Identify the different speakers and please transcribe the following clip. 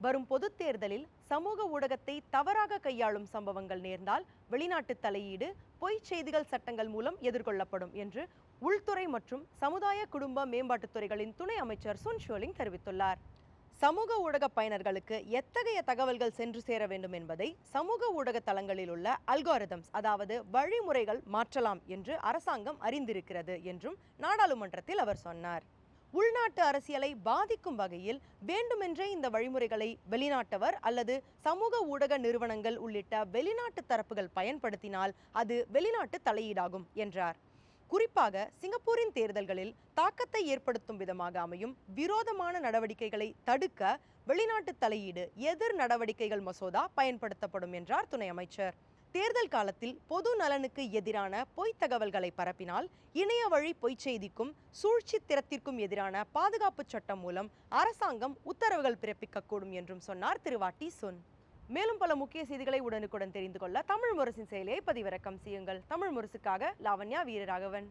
Speaker 1: வரும் பொதுத் தேர்தலில் சமூக ஊடகத்தை தவறாக கையாளும் சம்பவங்கள் நேர்ந்தால் வெளிநாட்டு தலையீடு பொய் செய்திகள் சட்டங்கள் மூலம் எதிர்கொள்ளப்படும் என்று உள்துறை மற்றும் சமுதாய குடும்ப மேம்பாட்டுத் துறைகளின் துணை அமைச்சர் சுன் ஷோலிங் தெரிவித்துள்ளார். சமூக ஊடக பயனர்களுக்கு எத்தகைய தகவல்கள் சென்று சேர வேண்டும் என்பதை சமூக ஊடக தளங்களில் உள்ள அல்காரிதம்ஸ் அதாவது வழிமுறைகள் மாற்றலாம் என்று அரசாங்கம் அறிந்திருக்கிறது என்றும் நாடாளுமன்றத்தில் அவர் சொன்னார். உள்நாட்டு அரசியலை பாதிக்கும் வகையில் வேண்டுமென்றே இந்த வழிமுறைகளை வெளிநாட்டவர் அல்லது சமூக ஊடக நிறுவனங்கள் உள்ளிட்ட வெளிநாட்டு தரப்புகள் பயன்படுத்தினால் அது வெளிநாட்டு தலையீடாகும் என்றார். குறிப்பாக சிங்கப்பூரின் தேர்தல்களில் தாக்கத்தை ஏற்படுத்தும் விதமாக அமையும் விரோதமான நடவடிக்கைகளை தடுக்க வெளிநாட்டு தலையீடு எதிர் நடவடிக்கைகள் மசோதா பயன்படுத்தப்படும் என்றார் துணை அமைச்சர். தேர்தல் காலத்தில் பொது நலனுக்கு எதிரான பொய்த் தகவல்களை பரப்பினால் இணைய வழி பொய்ச் செய்திக்கும் சூழ்ச்சி திறத்திற்கும் எதிரான பாதுகாப்பு சட்டம் மூலம் அரசாங்கம் உத்தரவுகள் பிறப்பிக்கக்கூடும் என்றும் சொன்னார் திருவாட்டி சொன். மேலும் பல முக்கிய செய்திகளை உடனுக்குடன் தெரிந்து கொள்ள தமிழ் முரசின் செயலியை பதிவிறக்கம் செய்யுங்கள். தமிழ் முரசுக்காக லாவண்யா வீரராகவன்.